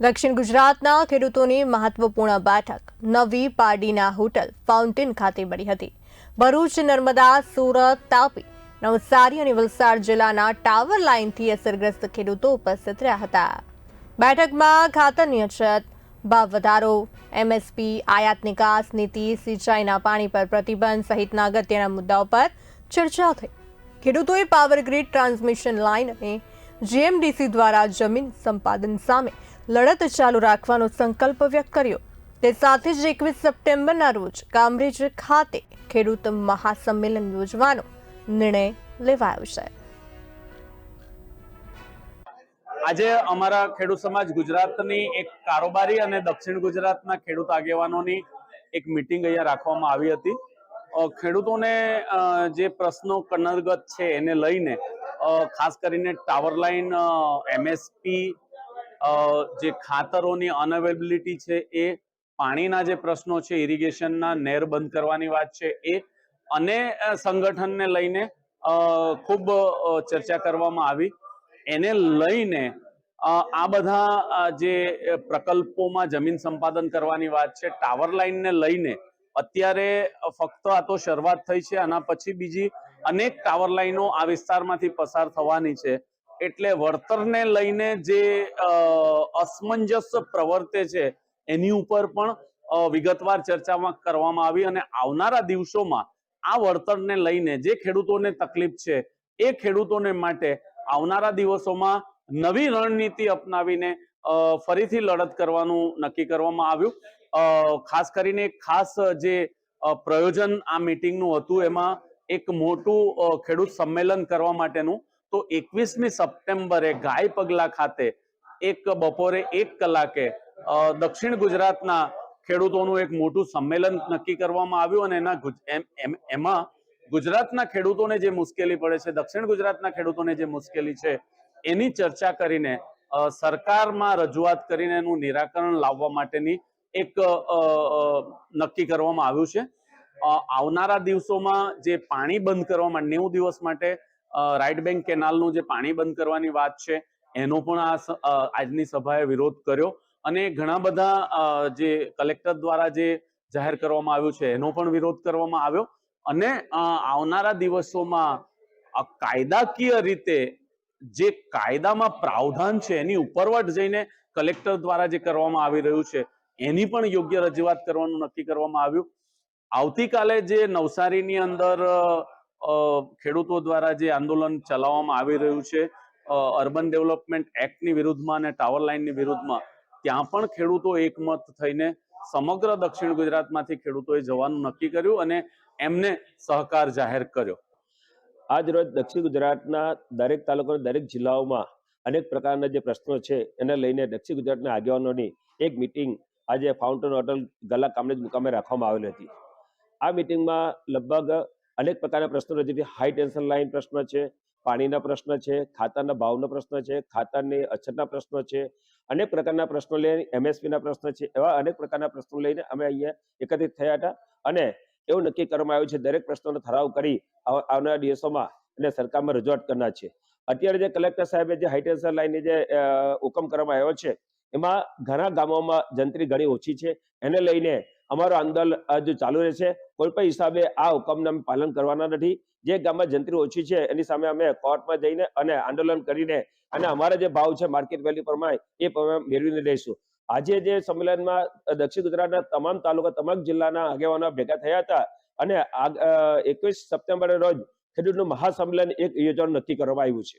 દક્ષિણ ગુજરાતના ખેડૂતોની મહત્વપૂર્ણ બેઠક, નવી પાડીના હોટલ ફાઉન્ટેન ખાતે મળી હતી. ભરૂચ, નર્મદા, સુરત, તાપી, નવસારી અને વલસાડ જિલ્લાના ટાવર લાઇનથી અસરગ્રસ્ત ખેડૂતો ઉપસ્થિત રહ્યા હતા. બેઠકમાં ખાતરની અછત, ભાવ વધારો, એમએસપી, આયાત નિકાસ નીતિ, સિંચાઈના પાણી પર પ્રતિબંધ સહિતના અગત્યના મુદ્દાઓ પર ચર્ચા થઈ. ખેડૂતોએ પાવર ગ્રીડ ટ્રાન્સમિશન લાઇન અને જીએમડીસી દ્વારા જમીન સંપાદન સામે લડત ચાલુ રાખવાનો સંકલ્પ વ્યક્ત કર્યો. તે સાથે જ એકવીસ સપ્ટેમ્બરના રોજ કામરેજ ખાતે ખેડૂત મહાસંમેલન યોજવાનો નિર્ણય લેવાયો છે. આજે અમારા ખેડૂત સમાજ ગુજરાતની એક કારોબારી અને દક્ષિણ ગુજરાતના ખેડૂત આગેવાનોની એક મિટિંગ અહીંયા રાખવામાં આવી હતી. ખેડૂતોને જે પ્રશ્નો કનરગત છે એને લઈને ખાસ કરીને ટાવર લાઇન એમએસપી જે ખાતરોની અનઅવેલેબિલિટી છે એ, પાણીના જે પ્રશ્નો છે ઇરિગેશનના નેર બંધ કરવાની વાત છે એ, અને સંગઠનને લઈને ખૂબ ચર્ચા કરવામાં આવી. એને લઈને આ બધા જે પ્રકલ્પોમાં જમીન સંપાદન કરવાની વાત છે, ટાવર લાઇનને લઈને, અત્યારે ફક્ત આ તો શરૂઆત થઈ છે, આના પછી બીજી અનેક ટાવર લાઈનો આ વિસ્તારમાંથી પસાર થવાની છે. એટલે વળતરને લઈને જે અસમંજસ પ્રવર્તે છે, એની ઉપર પણ વિગતવાર ચર્ચામાં કરવામાં આવી અને આવનારા દિવસોમાં આ વળતરને લઈને જે ખેડૂતોને તકલીફ છે, એ ખેડૂતોને માટે આવનારા દિવસોમાં નવી રણનીતિ અપનાવીને ફરીથી લડત કરવાનું નક્કી કરવામાં આવ્યું. ખાસ કરીને ખાસ જે પ્રયોજન આ મિટિંગનું હતું, એમાં એક મોટું ખેડૂત સંમેલન કરવા માટેનું તો એકવીસમી સપ્ટેમ્બરે ગાય પગલા ખાતે એક બપોરે એક કલાકે દક્ષિણ ગુજરાતના ખેડૂતોનું એક મોટું સંમેલન નક્કી કરવામાં આવ્યું અને એના એમ- ગુજરાતના ખેડૂતોને જે મુશ્કેલી પડે છે, દક્ષિણ ગુજરાતના ખેડૂતોને જે મુશ્કેલી છે, એની ચર્ચા કરીને સરકારમાં રજૂઆત કરીને એનું નિરાકરણ લાવવા માટેની એક નક્કી કરવામાં આવ્યું છે. આવનારા દિવસોમાં જે પાણી બંધ કરવામાં નેવું દિવસ માટે અ, રાઈટ બેંક કેનાલનું જે પાણી બંધ કરવાની વાત છે એનો પણ આ આજની સભાએ વિરોધ કર્યો. અને ઘણા બધા જે કલેક્ટર દ્વારા જે જાહેર કરવામાં આવ્યું છે એનો પણ વિરોધ કરવામાં આવ્યો. અને આવનારા દિવસોમાં કાયદાકીય રીતે જે કાયદામાં પ્રાવધાન છે એની ઉપરવટ જઈને કલેક્ટર દ્વારા જે કરવામાં આવી રહ્યું છે એની પણ યોગ્ય રજૂઆત કરવાનું નક્કી કરવામાં આવ્યું. આવતીકાલે જે નવસારીની અંદર ખેડૂતો દ્વારા જે આંદોલન ચલાવવામાં આવી રહ્યું છે અર્બન ડેવલપમેન્ટ એક્ટની વિરુદ્ધમાં અને ટાવર લાઇનની વિરુદ્ધમાં, ત્યાં પણ ખેડૂતો એકમત થઈને સમગ્ર દક્ષિણ ગુજરાતમાંથી ખેડૂતોએ જવાનું નક્કી કર્યું અને એમને સહકાર જાહેર કર્યો. આજ રોજ દક્ષિણ ગુજરાતના દરેક તાલુકાના દરેક જિલ્લાઓમાં અનેક પ્રકારના જે પ્રશ્નો છે, એને લઈને દક્ષિણ ગુજરાતના આગેવાનોની એક મિટિંગ આજે ફાઉન્ટેન હોટલ ગલા કામરેજ મુકામે રાખવામાં આવેલી હતી. આ મિટિંગમાં લગભગ અનેક પ્રકારના પ્રશ્નો જેથી હાઈ ટેન્શન લાઇન પ્રશ્ન છે, પાણીના પ્રશ્ન છે, ખાતરના ભાવનો પ્રશ્ન છે, ખાતરની અછતના પ્રશ્નો છે. અનેક પ્રકારના પ્રશ્નો લઈને એમએસપીના પ્રશ્ન છે. એવા અનેક પ્રકારના પ્રશ્નો લઈને અમે અહીંયા એકત્રિત થયા હતા. અને એવું નક્કી કરવામાં આવ્યું છે, દરેક પ્રશ્નોનો ઠરાવ કરી આવ- આવનારા દિવસોમાં અને સરકારમાં રજૂઆત કરનાર છે. અત્યારે જે કલેક્ટર સાહેબે જે હાઈટેન્શન લાઈનની જે હુકમ કરવામાં આવ્યો છે, એમાં ઘણા ગામોમાં જંત્રી ઘણી ઓછી છે. એને લઈને અમારું આંદોલન હજુ ચાલુ રહેશે. કોઈ પણ હિસાબે આ હુકમને અમે પાલન કરવાના નથી. જે ગામમાં જંત્રી ઓછી છે, એની સામે અમે કોર્ટમાં જઈને અને આંદોલન કરીને અને અમારા જે ભાવ છે માર્કેટ વેલ્યુ પ્રમાણે એ પ્રમાણે મેળવીને લઈશું. આજે જે સંમેલનમાં દક્ષિણ ગુજરાતના તમામ તાલુકા, તમામ જિલ્લાના આગેવાનો ભેગા થયા હતા અને એકવીસ સપ્ટેમ્બરે રોજ ખેડૂતનું મહાસંમેલન એક યોજવાનું નક્કી કરવામાં આવ્યું છે.